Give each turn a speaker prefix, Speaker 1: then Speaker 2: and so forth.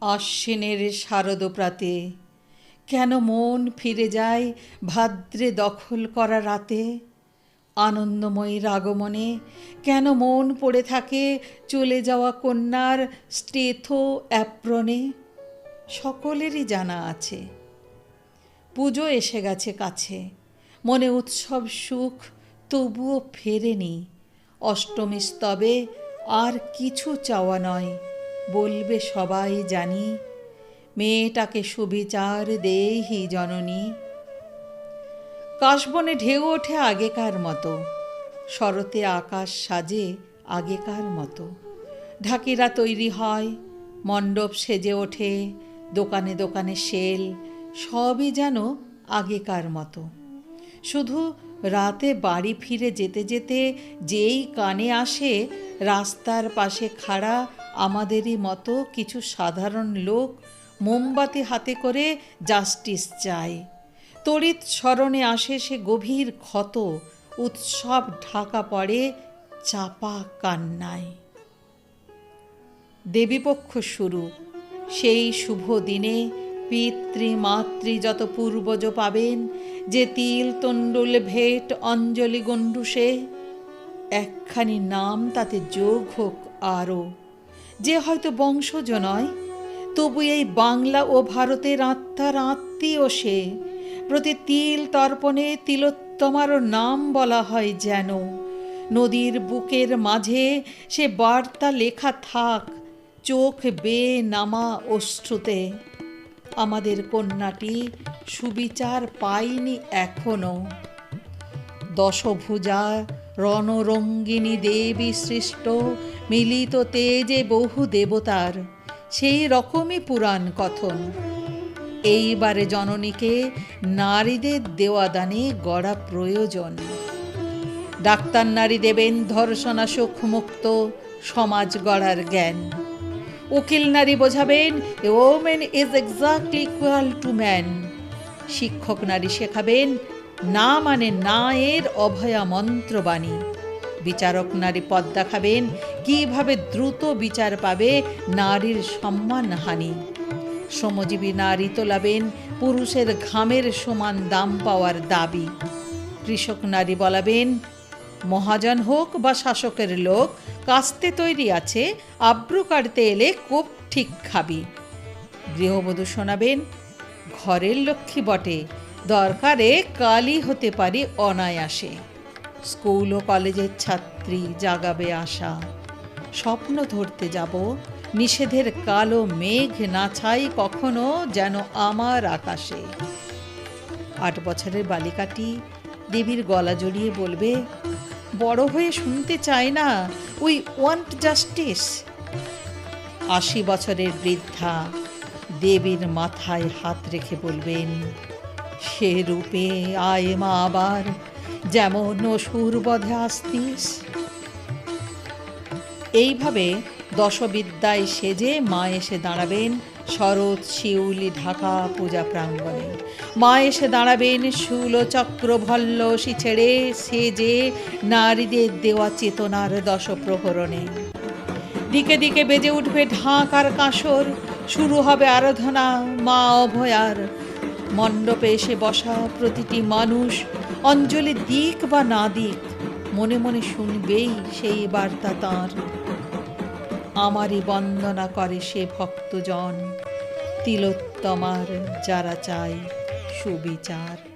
Speaker 1: আশ্বিনের শারদপ্রাতে। কেন মন ফিরে যায় ভাদ্রে দখল করা রাতে? আনন্দময়ীর আগমনে কেন মন পড়ে থাকে চলে যাওয়া কন্যার স্টেথো অ্যাপ্রনে? সকলেরই জানা আছে। পুজো এসে গেছে কাছে। মনে উৎসব সুখ তবুও ফেরেনি। অষ্টমী স্তবে আর কিছু চাওয়া নয়। বলবে সবাই জানি, মেয়েটাকে সুবিচার দেহি জননী। কাশবনে ঢেউ ওঠে আগেকার মতো, শরতে আকাশ সাজে আগেকার মতো। ঢাকিরা তৈরি হয়, মণ্ডপ সেজে ওঠে, দোকানে দোকানে সেল, সবই যেন আগেকার মতো। শুধু রাতে বাড়ি ফিরে যেতে যেতে যেই কানে আসে, রাস্তার পাশে খাড়া আমাদেরই মতো কিছু সাধারণ লোক মোমবাতি হাতে করে জাস্টিস চায়। তড়িৎ স্মরণে আসে সে গভীর ক্ষত, উৎসব ঢাকা পড়ে চাপা কান্নায়। দেবীপক্ষ শুরু। সেই শুভ দিনে পিতৃ মাতৃ যত পূর্বজ পাবেন, যে তিল, তণ্ডুল, ভেট, অঞ্জলি, গণ্ডুষে, একখানি নাম তাতে যোগ হোক আরও। যে হয়তো বংশজ নয়, তবু এই বাংলা ও ভারতের আত্মার আত্মীয় সে। প্রতি তিল তর্পণে তিলোত্তমারও নাম বলা হয় যেন। নদীর বুকের মাঝে সে বার্তা লেখা থাক, চোখ বেয়ে নামা অশ্রুতে। আমাদের কন্যাটি সুবিচার পায়নি এখনও। দশভুজা রণরঙ্গিনী দেবী সৃষ্ট, মিলিত তেজে বহু দেবতার। সেই রকমই পুরাণ কথন। এইবারে জননীকে নারীদের দেওয়া দানে গড়া প্রয়োজন। ডাক্তার নারী দেবেন ধর্ষণাশোক মুক্ত সমাজ গড়ার জ্ঞান। উকিল নারী বোঝাবেন a women is exactly equal to man শিক্ষক নারী শেখাবেন না মানে না এর অভয়া মন্ত্রবাণী। বিচারক নারী পথ দেখাবেন, কীভাবে দ্রুত বিচার পাবে নারীর সম্মানহানি। শ্রমজীবী নারী তোলাবেন, পুরুষের ঘামের সমান দাম পাওয়ার দাবি। কৃষক নারী বলাবেন, মহাজন হোক বা শাসকের লোক, কাস্তে তৈরি আছে, আব্রু কাটতে এলে কোপ ঠিক খাবি। গৃহবধূ শোনাবেন, ঘরের লক্ষ্মী বটে দরকারে কালই হতে পারি অনায়াসে। স্কুল ও কলেজের ছাত্রী জাগাবে আশা। স্বপ্ন ধরতে যাব, নিষেধের কালো মেঘ না ছাই কখনো যেন আমার আকাশে। আট বছরের বালিকাটি দেবীর গলা জড়িয়ে বলবে, বড় হয়ে শুনতে চায় না, উই ওয়ান্ট জাস্টিস। আশি বছরের বৃদ্ধা দেবীর মাথায় হাত রেখে বলবেন সে রূপে আয় মা আবার, যেমন অসুর বধে আসতিস। এইভাবে দশবিদ্যায় সেজে মা এসে দাঁড়াবেন শরৎ, শিউলি, ঢাকা পূজা প্রাঙ্গণে। মা এসে দাঁড়াবেন শূল, চক্র ভল্লসী ছেড়ে সেজে নারীদের দেওয়া চেতনার দশ প্রহরণে দিকে দিকে বেজে উঠবে ঢাক আর কাঁসর, শুরু হবে আরাধনা মা অভয়ার মণ্ডপে এসে বসা প্রতিটি মানুষ অঞ্জলি দিক বা না দিক, মনে মনে শুনবেই সেই বার্তা তাঁর। আমারই বন্দনা করে সে ভক্তজন, তিলোত্তমার যারা চায় সুবিচার।